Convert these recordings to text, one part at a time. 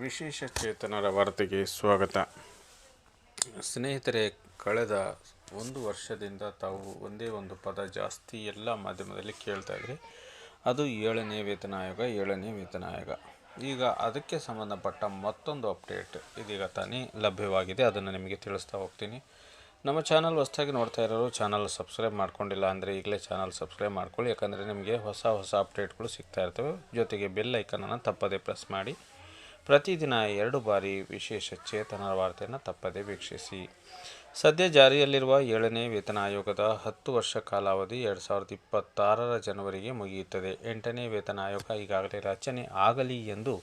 ವಿಶೇಷ ಚೇತನರ ವಾರ್ತೆಗೆ ಸ್ವಾಗತ. ಸ್ನೇಹಿತರೆ, ಕಳೆದ ಒಂದು ವರ್ಷದಿಂದ ತಾವು ಒಂದೇ ಒಂದು ಪದ ಜಾಸ್ತಿ ಎಲ್ಲ ಮಾಧ್ಯಮದಲ್ಲಿ ಕೇಳ್ತಾ ಇದ್ರಿ. ಅದು ಏಳನೇ ವೇತನ ಆಯೋಗ, ಏಳನೇ ವೇತನ ಆಯೋಗ. ಈಗ ಅದಕ್ಕೆ ಸಂಬಂಧಪಟ್ಟ ಮತ್ತೊಂದು ಅಪ್ಡೇಟ್ ಇದೀಗ ತಾನೇ ಲಭ್ಯವಾಗಿದೆ. ಅದನ್ನು ನಿಮಗೆ ತಿಳಿಸ್ತಾ ಹೋಗ್ತೀನಿ. ನಮ್ಮ ಚಾನಲ್ ಹೊಸದಾಗಿ ನೋಡ್ತಾ ಇರೋರು ಚಾನಲ್ ಸಬ್ಸ್ಕ್ರೈಬ್ ಮಾಡ್ಕೊಂಡಿಲ್ಲ ಅಂದರೆ ಈಗಲೇ ಚಾನಲ್ ಸಬ್ಸ್ಕ್ರೈಬ್ ಮಾಡ್ಕೊಳ್ಳಿ, ಯಾಕಂದರೆ ನಿಮಗೆ ಹೊಸ ಹೊಸ ಅಪ್ಡೇಟ್ಗಳು ಸಿಗ್ತಾ ಇರ್ತವೆ. ಜೊತೆಗೆ ಬೆಲ್ ಐಕನನ್ನು ತಪ್ಪದೇ ಪ್ರೆಸ್ ಮಾಡಿ. ಪ್ರತಿದಿನ ಎರಡು ಬಾರಿ ವಿಶೇಷ ಚೇತನರ ವಾರ್ತೆಯನ್ನು ತಪ್ಪದೇ ವೀಕ್ಷಿಸಿ. ಸದ್ಯ ಜಾರಿಯಲ್ಲಿರುವ ಏಳನೇ ವೇತನ ಆಯೋಗದ ಹತ್ತು ವರ್ಷ ಕಾಲಾವಧಿ ಎರಡು ಸಾವಿರದ ಇಪ್ಪತ್ತಾರರ ಜನವರಿಗೆ ಮುಗಿಯುತ್ತದೆ. ಎಂಟನೇ ವೇತನ ಆಯೋಗ ಈಗಾಗಲೇ ರಚನೆ ಆಗಲಿ ಎಂದು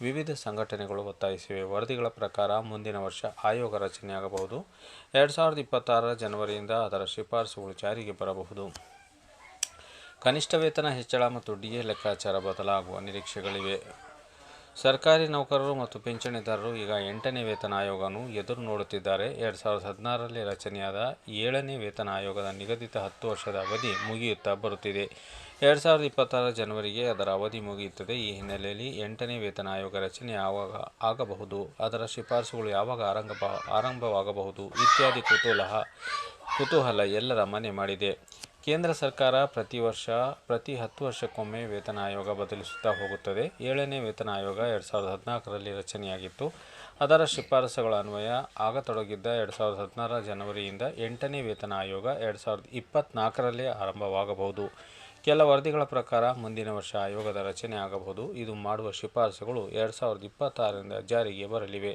ವಿವಿಧ ಸಂಘಟನೆಗಳು ಒತ್ತಾಯಿಸಿವೆ. ವರದಿಗಳ ಪ್ರಕಾರ ಮುಂದಿನ ವರ್ಷ ಆಯೋಗ ರಚನೆಯಾಗಬಹುದು. ಎರಡು ಸಾವಿರದ ಇಪ್ಪತ್ತಾರರ ಜನವರಿಯಿಂದ ಅದರ ಶಿಫಾರಸುಗಳು ಜಾರಿಗೆ ಬರಬಹುದು. ಕನಿಷ್ಠ ವೇತನ ಹೆಚ್ಚಳ ಮತ್ತು ಡಿಎ ಲೆಕ್ಕಾಚಾರ ಬದಲಾಗುವ ನಿರೀಕ್ಷೆಗಳಿವೆ. ಸರ್ಕಾರಿ ನೌಕರರು ಮತ್ತು ಪಿಂಚಣಿದಾರರು ಈಗ ಎಂಟನೇ ವೇತನ ಆಯೋಗವನ್ನು ಎದುರು ನೋಡುತ್ತಿದ್ದಾರೆ. ಎರಡು ಸಾವಿರದ ಹದಿನಾರರಲ್ಲಿ ರಚನೆಯಾದ ಏಳನೇ ವೇತನ ಆಯೋಗದ ನಿಗದಿತ ಹತ್ತು ವರ್ಷದ ಅವಧಿ ಮುಗಿಯುತ್ತಾ ಬರುತ್ತಿದೆ. ಎರಡು ಸಾವಿರದ ಇಪ್ಪತ್ತಾರರ ಜನವರಿಗೆ ಅದರ ಅವಧಿ ಮುಗಿಯುತ್ತದೆ. ಈ ಹಿನ್ನೆಲೆಯಲ್ಲಿ ಎಂಟನೇ ವೇತನ ಆಯೋಗ ರಚನೆ ಯಾವಾಗ ಆಗಬಹುದು. ಅದರ ಶಿಫಾರಸುಗಳು ಯಾವಾಗ ಆರಂಭ ಆರಂಭವಾಗಬಹುದು ಇತ್ಯಾದಿ ಕುತೂಹಲ ಕುತೂಹಲ ಎಲ್ಲರ ಮನೆ ಮಾಡಿದೆ. ಕೇಂದ್ರ ಸರ್ಕಾರ ಪ್ರತಿ ವರ್ಷ, ಪ್ರತಿ ಹತ್ತು ವರ್ಷಕ್ಕೊಮ್ಮೆ ವೇತನ ಆಯೋಗ ಬದಲಿಸುತ್ತಾ ಹೋಗುತ್ತದೆ. ಏಳನೇ ವೇತನ ಆಯೋಗ ಎರಡು ಸಾವಿರದ ಹದಿನಾಲ್ಕರಲ್ಲಿ ರಚನೆಯಾಗಿತ್ತು. ಅದರ ಶಿಫಾರಸುಗಳ ಅನ್ವಯ ಆಗತೊಡಗಿದ್ದ ಎರಡು ಸಾವಿರದ ಹದಿನಾರರ ಜನವರಿಯಿಂದ ಎಂಟನೇ ವೇತನ ಆಯೋಗ ಎರಡು ಸಾವಿರದ ಇಪ್ಪತ್ತ್ನಾಲ್ಕರಲ್ಲೇ ಆರಂಭವಾಗಬಹುದು. ಕೆಲ ವರದಿಗಳ ಪ್ರಕಾರ ಮುಂದಿನ ವರ್ಷ ಆಯೋಗದ ರಚನೆ ಆಗಬಹುದು. ಇದು ಮಾಡುವ ಶಿಫಾರಸುಗಳು ಎರಡು ಸಾವಿರದ ಇಪ್ಪತ್ತಾರರಿಂದ ಜಾರಿಗೆ ಬರಲಿವೆ.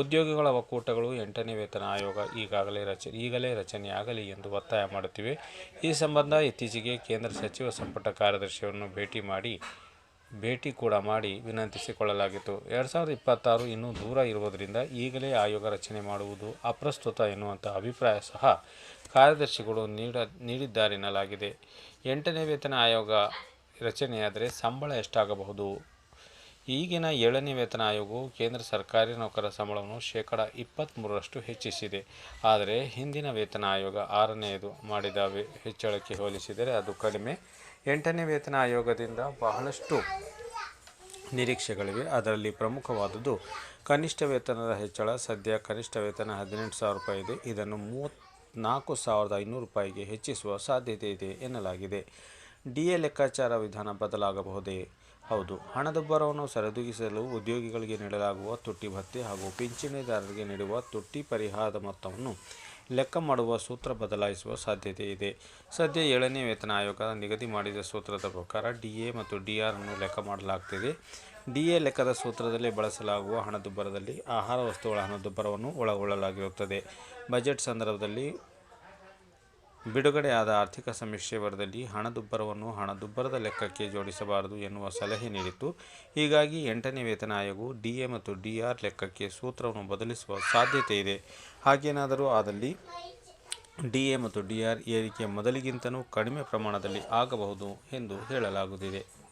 ಉದ್ಯೋಗಿಗಳ ಒಕ್ಕೂಟಗಳು ಎಂಟನೇ ವೇತನ ಆಯೋಗ ಈಗಾಗಲೇ ರಚ, ಈಗಲೇ ರಚನೆಯಾಗಲಿ ಎಂದು ಒತ್ತಾಯ ಮಾಡುತ್ತಿವೆ. ಈ ಸಂಬಂಧ ಇತ್ತೀಚೆಗೆ ಕೇಂದ್ರ ಸಚಿವ ಸಂಪುಟ ಕಾರ್ಯದರ್ಶಿಯನ್ನು ಭೇಟಿ ಮಾಡಿ, ಭೇಟಿ ಕೂಡ ಮಾಡಿ ವಿನಂತಿಸಿಕೊಳ್ಳಲಾಗಿತ್ತು. ಎರಡು ಸಾವಿರದ ಇಪ್ಪತ್ತಾರು ಇನ್ನೂ ದೂರ ಇರುವುದರಿಂದ ಈಗಲೇ ಆಯೋಗ ರಚನೆ ಮಾಡುವುದು ಅಪ್ರಸ್ತುತ ಎನ್ನುವಂಥ ಅಭಿಪ್ರಾಯ ಸಹ ಕಾರ್ಯದರ್ಶಿಗಳು ನೀಡ, ನೀಡಿದ್ದಾರೆನ್ನಲಾಗಿದೆ. ಎಂಟನೇ ವೇತನ ಆಯೋಗ ರಚನೆಯಾದರೆ ಸಂಬಳ ಎಷ್ಟಾಗಬಹುದು? ಈಗಿನ ಏಳನೇ ವೇತನ ಆಯೋಗವು ಕೇಂದ್ರ ಸರ್ಕಾರಿ ನೌಕರರ ಸಂಬಳವನ್ನು ಶೇಕಡ ಇಪ್ಪತ್ತ್ಮೂರರಷ್ಟು ಹೆಚ್ಚಿಸಿದೆ. ಆದರೆ ಹಿಂದಿನ ವೇತನ ಆಯೋಗ ಆರನೆಯದು ಮಾಡಿದವೇ ಹೆಚ್ಚಳಕ್ಕೆ ಹೋಲಿಸಿದರೆ ಅದು ಕಡಿಮೆ. ಎಂಟನೇ ವೇತನ ಆಯೋಗದಿಂದ ಬಹಳಷ್ಟು ನಿರೀಕ್ಷೆಗಳಿವೆ. ಅದರಲ್ಲಿ ಪ್ರಮುಖವಾದುದು ಕನಿಷ್ಠ ವೇತನದ ಹೆಚ್ಚಳ. ಸದ್ಯ ಕನಿಷ್ಠ ವೇತನ ಹದಿನೆಂಟು ಸಾವಿರ ರೂಪಾಯಿ ಇದೆ. ಇದನ್ನು ಮೂವತ್ತ್ನಾಲ್ಕು ಸಾವಿರದ ಐನೂರು ರೂಪಾಯಿಗೆ ಹೆಚ್ಚಿಸುವ ಸಾಧ್ಯತೆ ಇದೆ ಎನ್ನಲಾಗಿದೆ. ಡಿ ಎ ಲೆಕ್ಕಾಚಾರ ವಿಧಾನ ಬದಲಾಗಬಹುದೇ? ಹೌದು. ಹಣದುಬ್ಬರವನ್ನು ಸರಿದೂಗಿಸಲು ಉದ್ಯೋಗಿಗಳಿಗೆ ನೀಡಲಾಗುವ ತುಟ್ಟಿ ಭತ್ಯೆ ಹಾಗೂ ಪಿಂಚಣಿದಾರರಿಗೆ ನೀಡುವ ತುಟ್ಟಿ ಪರಿಹಾರದ ಮೊತ್ತವನ್ನು ಲೆಕ್ಕ ಮಾಡುವ ಸೂತ್ರ ಬದಲಾಯಿಸುವ ಸಾಧ್ಯತೆ ಇದೆ. ಸದ್ಯ ಏಳನೇ ವೇತನ ಆಯೋಗ ನಿಗದಿ ಮಾಡಿದ ಸೂತ್ರದ ಪ್ರಕಾರ ಡಿ ಎ ಮತ್ತು ಡಿ ಆರ್ ಅನ್ನು ಲೆಕ್ಕ ಮಾಡಲಾಗ್ತಿದೆ. ಡಿ ಎ ಲೆಕ್ಕದ ಸೂತ್ರದಲ್ಲಿ ಬಳಸಲಾಗುವ ಹಣದುಬ್ಬರದಲ್ಲಿ ಆಹಾರ ವಸ್ತುಗಳ ಹಣದುಬ್ಬರವನ್ನು ಒಳಗೊಳ್ಳಲಾಗಿರುತ್ತದೆ. ಬಜೆಟ್ ಸಂದರ್ಭದಲ್ಲಿ ಬಿಡುಗಡೆಯಾದ ಆರ್ಥಿಕ ಸಮೀಕ್ಷೆ ವರದಲ್ಲಿ ಹಣದುಬ್ಬರವನ್ನು ಹಣದುಬ್ಬರದ ಲೆಕ್ಕಕ್ಕೆ ಜೋಡಿಸಬಾರದು ಎನ್ನುವ ಸಲಹೆ ನೀಡಿತ್ತು. ಹೀಗಾಗಿ ಎಂಟನೇ ವೇತನ ಆಯೋಗವು ಡಿಎ ಮತ್ತು ಡಿಆರ್ ಲೆಕ್ಕಕ್ಕೆ ಸೂತ್ರವನ್ನು ಬದಲಿಸುವ ಸಾಧ್ಯತೆ ಇದೆ. ಹಾಗೇನಾದರೂ ಆದಲ್ಲಿ ಡಿಎ ಮತ್ತು ಡಿಆರ್ ಏರಿಕೆ ಮೊದಲಿಗಿಂತಲೂ ಕಡಿಮೆ ಪ್ರಮಾಣದಲ್ಲಿ ಆಗಬಹುದು ಎಂದು ಹೇಳಲಾಗುತ್ತಿದೆ.